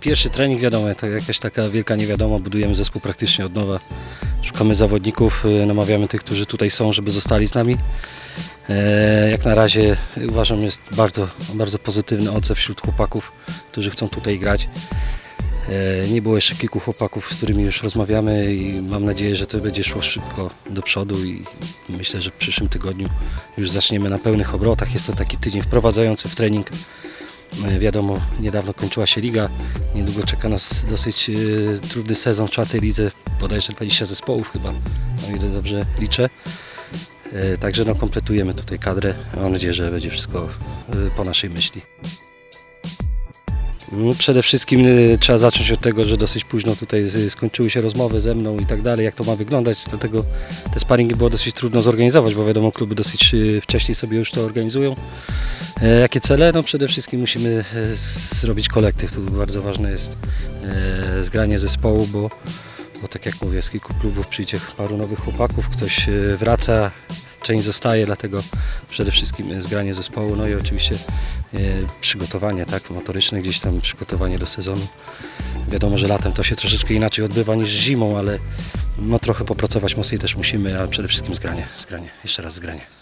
Pierwszy trening, wiadomo, to jakaś taka wielka niewiadoma, budujemy zespół praktycznie od nowa. Szukamy zawodników, y, namawiamy tych, którzy tutaj są, żeby zostali z nami. E, Jak na razie uważam jest bardzo, bardzo pozytywny odzew wśród chłopaków, którzy chcą tutaj grać. E, Nie było jeszcze kilku chłopaków, z którymi już rozmawiamy i mam nadzieję, że to będzie szło szybko do przodu i myślę, że w przyszłym tygodniu już zaczniemy na pełnych obrotach. Jest to taki tydzień wprowadzający w trening. E, Wiadomo, niedawno kończyła się liga, niedługo czeka nas dosyć e, trudny sezon w czwartej lidze, bodajże 20 zespołów chyba, o ile dobrze liczę. E, Także no, kompletujemy tutaj kadrę. Mam nadzieję, że będzie wszystko po naszej myśli. No, Przede wszystkim trzeba zacząć od tego, że dosyć późno tutaj skończyły się rozmowy ze mną i tak dalej, jak to ma wyglądać, dlatego te sparingi było dosyć trudno zorganizować, bo wiadomo, kluby dosyć wcześniej sobie już to organizują. E, Jakie cele? No przede wszystkim musimy e, zrobić kolektyw, tu bardzo ważne jest e, zgranie zespołu, bo, bo tak jak mówię, z kilku klubów przyjdzie paru nowych chłopaków, ktoś wraca, część zostaje, dlatego przede wszystkim zgranie zespołu, no i oczywiście przygotowanie tak, motoryczne, gdzieś tam przygotowanie do sezonu. Wiadomo, że latem to się troszeczkę inaczej odbywa niż zimą, ale no trochę popracować mocniej też musimy, a przede wszystkim zgranie, zgranie, jeszcze raz zgranie.